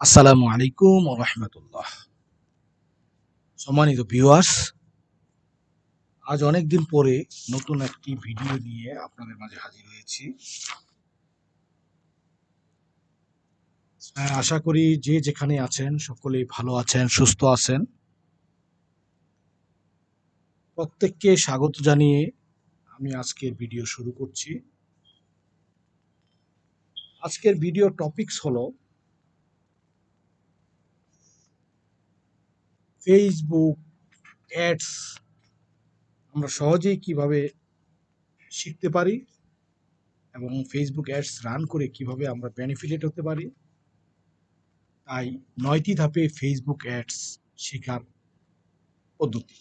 আসসালামু আলাইকুম রহমতুল্লাহ। সম্মানিত ভিউয়ার্স আজ অনেক দিন পরে নতুন একটি ভিডিও নিয়ে আপনাদের মাঝে হাজির হয়েছি। আহ, আশা করি যে যেখানে আছেন সকলেই ভালো আছেন সুস্থ আছেন। প্রত্যেককে স্বাগত জানিয়ে আমি আজকের ভিডিও শুরু করছি। আজকের ভিডিও টপিকস হলো ফেসবুক অ্যাডস আমরা সহজেই কীভাবে শিখতে পারি এবং ফেসবুক অ্যাডস রান করে কীভাবে আমরা বেনিফিটেড হতে পারি, তাই নয়টি ধাপে ফেসবুক অ্যাডস শেখার পদ্ধতি।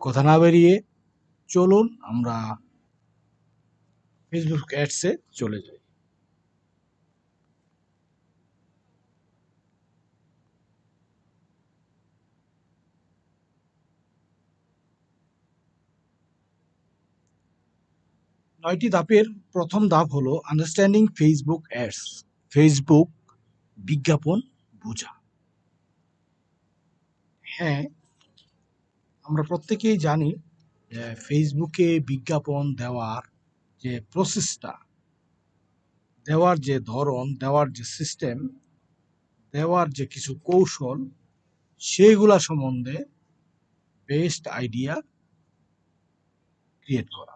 কথা না বেরিয়ে চলুন আমরা ফেসবুক অ্যাডসে চলে যাই। নয়টি ধাপের প্রথম ধাপ হলো আন্ডারস্ট্যান্ডিং ফেসবুক অ্যাডস ফেসবুক বিজ্ঞাপন বোঝা। হ্যাঁ আমরা প্রত্যেকেই জানি যে ফেসবুকে বিজ্ঞাপন দেওয়ার যে প্রসেসটা, দেওয়ার যে ধরন, দেওয়ার যে সিস্টেম দেওয়ার যে কিছু কৌশল সেইগুলা সম্বন্ধে বেস্ট আইডিয়া ক্রিয়েট করা।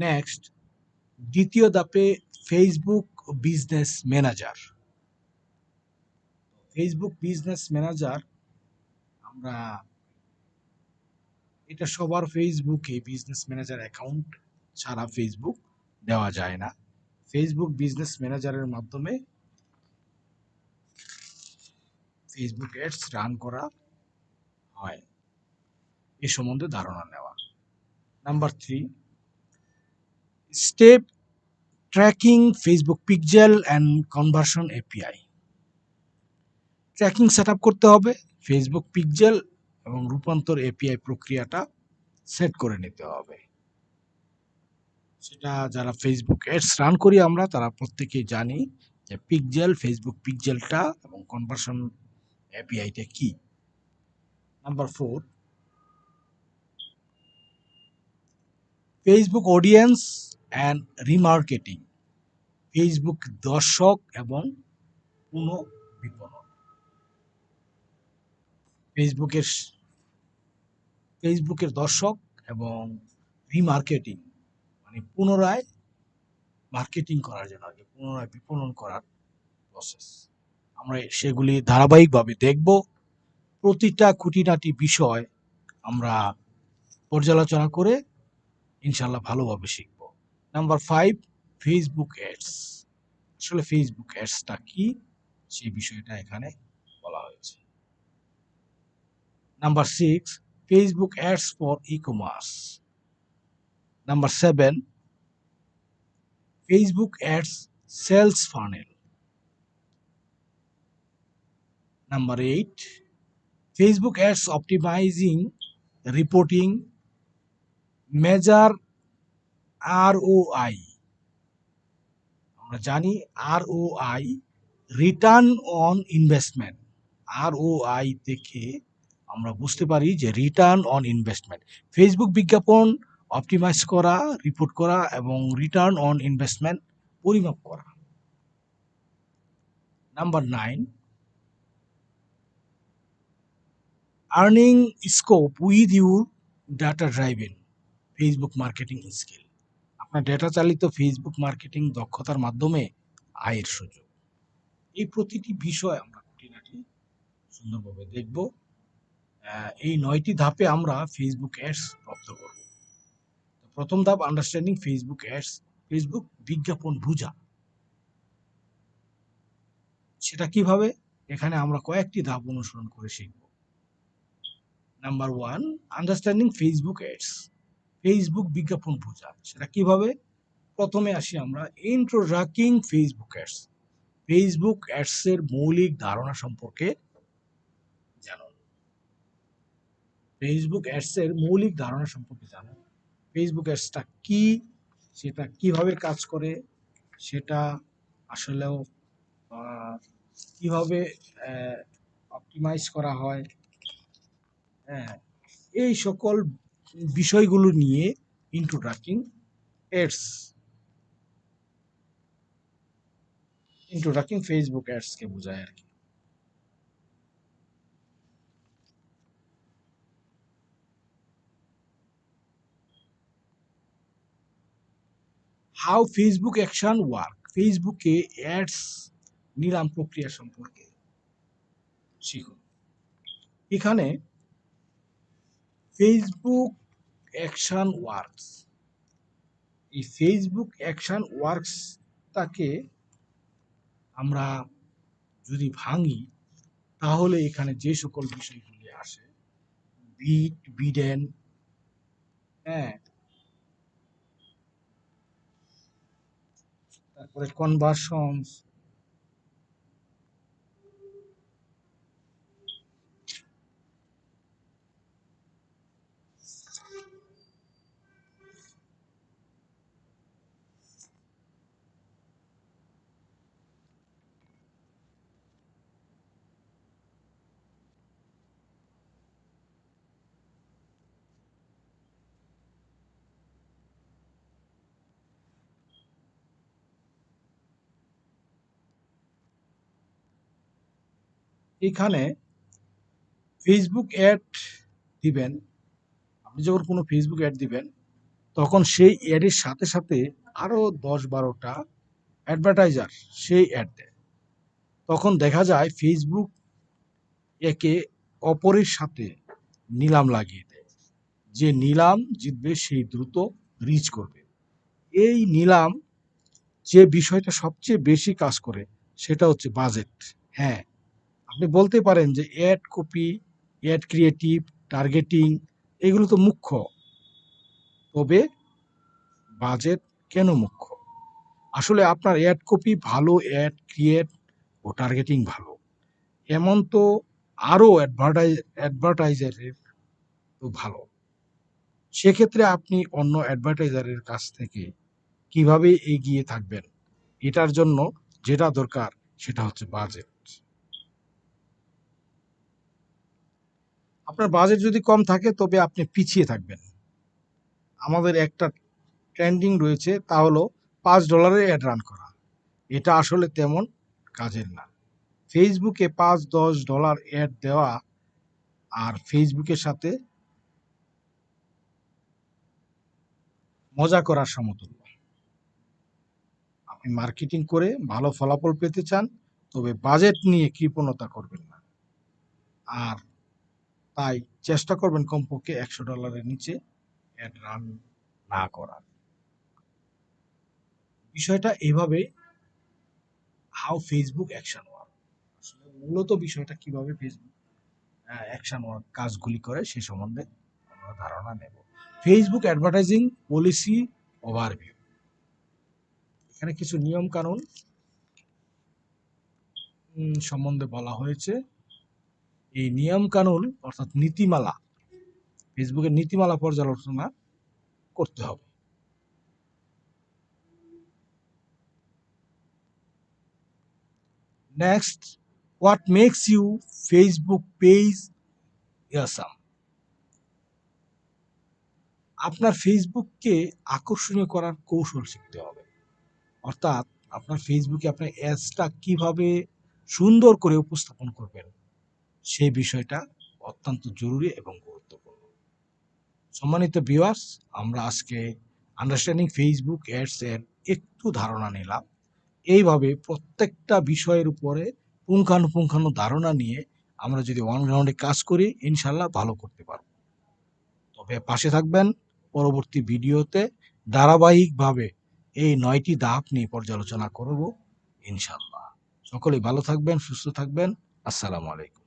নেক্সট দ্বিতীয় ধাপে Facebook business manager Facebook business manager আমরা, এটা সবার ফেসবুকে বিজনেস ম্যানেজার অ্যাকাউন্ট ছাড়া ফেসবুক দেওয়া যায় না। ফেসবুক বিজনেস ম্যানেজারের মাধ্যমে ফেসবুক অ্যাডস রান করা হয়। এ সম্বন্ধে ধারণা নেওয়া। Number three step tracking Facebook pixel and conversion API tracking set করতে হবে, ফেসবুক পিকজেল এবং রূপান্তর এপিআই প্রক্রিয়াটা সেট করে নিতে হবে। সেটা যারা ফেসবুক অ্যাডস রান করি আমরা, তারা প্রত্যেকেই জানি যে পিকজেল, ফেসবুক পিকজেলটা এবং কনভার্সন এপিআইটা কি। Number four, Facebook audience and remarketing Facebook দর্শক এবং পুনঃ বিপণন। ফেসবুকের ফেসবুকের দর্শক এবং রিমার্কেটিং মানে পুনরায় মার্কেটিং করার জন্য আর পুনরায় বিপণন করার প্রসেস আমরা সেগুলি ধারাবাহিকভাবে দেখব। প্রতিটা খুঁটিনাটি বিষয় আমরা পর্যালোচনা করে ইনশাল্লাহ ভালোভাবে শিখব। নাম্বার ফাইভ ফেসবুক অ্যাডস আসলে ফেসবুক অ্যাডসটা কি? সেই বিষয়টা এখানে বলা হয়েছে। Number six Facebook ads for e commerce number seven Facebook ads sales funnel number eight Facebook ads optimizing reporting measure R O I আমরা জানি R O I return on investment R O I থেকে আমরা বুঝতে পারি যে return on investment Facebook বিজ্ঞাপন optimise করা report করা এবং রিটার্ন অন ইনভেস্টমেন্ট পরিমাপ করা। Number nine earning scope with your data driven Facebook marketing skill আপনার ডেটা চালিত ফেসবুক মার্কেটিং দক্ষতার মাধ্যমে আয়ের সুযোগ। এই প্রতিটি বিষয় আমরা খুঁটিনাটি সুন্দরভাবে দেখব। এই নয়টি ধাপে আমরা ফেসবুক অ্যাডস প্রাপ্ত করব। প্রথম ধাপ আন্ডারস্ট্যান্ডিং ফেসবুক অ্যাডস ফেসবুক বিজ্ঞাপন বুঝা সেটা কীভাবে? এখানে আমরা কয়েকটি ধাপ অনুসরণ করে শিখব। Number one understanding Facebook ads Facebook বিজ্ঞাপন বোঝা সেটা কীভাবে? প্রথমে আসি আমরা introducing Facebook ads Facebook ads এর মৌলিক ধারণা সম্পর্কে জানুন। ফেসবুক অ্যাডস এর মৌলিক ধারণা সম্পর্কে জানুন। ফেসবুক অ্যাডসটা কি? সেটা কীভাবে কাজ করে? সেটা আসলেও কীভাবে অপটিমাইজ করা হয়? হ্যাঁ এই সকল বিষয়গুলো নিয়ে ইন্ট্রোডাক্টিং এডস ইন্ট্রোডাক্টিং ফেসবুক অ্যাডসকে বোঝায় আর কি। হাউ ফেসবুক অ্যাকশন ওয়ার্ক ফেসবুকে অ্যাডস নিলাম প্রক্রিয়া সম্পর্কে শিখুন। এখানে ফেসবুক অ্যাকশন ওয়ার্কস। এই ফেসবুক অ্যাকশন ওয়ার্কসটাকে আমরা যদি ভাঙি, তাহলে এখানে যে সকল বিষয়গুলি আসে, বিট, বিডেন হ্যাঁ তারপরে কনভার্সনস এখানে ফেসবুক অ্যাড দিবেন। আপনি যখন কোনো ফেসবুক অ্যাড দিবেন, তখন সেই অ্যাডের সাথে সাথে আরও দশ বারোটা অ্যাডভার্টাইজার সেই অ্যাড দেয়। তখন দেখা যায় ফেসবুক একে অপরের সাথে নিলাম লাগিয়ে দেয়। যে নিলাম জিতবে সেই দ্রুত রিচ করবে। এই নিলাম যে বিষয়টা সবচেয়ে বেশি কাজ করে, সেটা হচ্ছে বাজেট হ্যাঁ আপনি বলতে পারেন যে ad copy ad creative targeting এগুলো তো মুখ্য। তবে বাজেট কেন মুখ্য? আসলে আপনার অ্যাড কপি ভালো অ্যাড ক্রিয়েট ও টার্গেটিং ভালো। এমন তো আরও অ্যাডভার্টাইজ অ্যাডভার্টাইজারের তো ভালো। সেক্ষেত্রে আপনি অন্য অ্যাডভার্টাইজারের কাছ থেকে কীভাবে এগিয়ে থাকবেন? এটার জন্য যেটা দরকার সেটা হচ্ছে বাজেট আপনার বাজেট যদি কম থাকে, তবে আপনি পিছিয়ে থাকবেন। আমাদের একটা ট্রেন্ডিং রয়েছে, তা হলো পাঁচ ডলারের অ্যাড রান করা। এটা আসলে তেমন কাজের না। ফেসবুকে পাঁচ, দশ ডলার অ্যাড দেওয়া আর ফেসবুকের সাথে মজা করার সমতুল্য। আপনি মার্কেটিং করে ভালো ফলাফল পেতে চান, তবে বাজেট নিয়ে কৃপণতা করবেন না। আর তাই চেষ্টা করবেন কমপক্ষে একশো ডলারের নিচে অ্যাড রান না করার। বিষয়টা এভাবে হাউ ফেসবুক অ্যাকশন ওয়ার্ক আসলে মূলত বিষয়টা কীভাবে ফেসবুক অ্যাকশন ওয়ার্ক কাজগুলি করে সে সম্বন্ধে আমরা ধারণা নেব। ফেসবুক অ্যাডভার্টাইজিং পলিসি ওভারভিউ এখানে কিছু নিয়ম কানুন সম্বন্ধে বলা হয়েছে। এই নিয়ম কানুন অর্থাৎ নীতিমালা, ফেসবুকের নীতিমালা পর্যালোচনা করতে হবে। Next what makes you Facebook page awesome আপনার ফেসবুককে আকর্ষণীয় করার কৌশল শিখতে হবে। অর্থাৎ আপনার ফেসবুকে আপনার অ্যাডসটা কীভাবে সুন্দর করে উপস্থাপন করবেন সেই বিষয়টা অত্যন্ত জরুরি এবং গুরুত্বপূর্ণ। সম্মানিত ভিউয়ার্স আমরা আজকে আন্ডারস্ট্যান্ডিং ফেসবুক অ্যাডস এর একটু ধারণা নিলাম। এইভাবে প্রত্যেকটা বিষয়ের উপরে পুঙ্খানুপুঙ্খানু ধারণা নিয়ে আমরা যদি ওয়ান গ্রাউন্ডে কাজ করি ইনশাল্লাহ ভালো করতে পারব। তবে পাশে থাকবেন পরবর্তী ভিডিওতে ধারাবাহিকভাবে এই নয়টি ধাপ নিয়ে পর্যালোচনা করব ইনশাল্লাহ সকলেই ভালো থাকবেন, সুস্থ থাকবেন। আসসালামু আলাইকুম।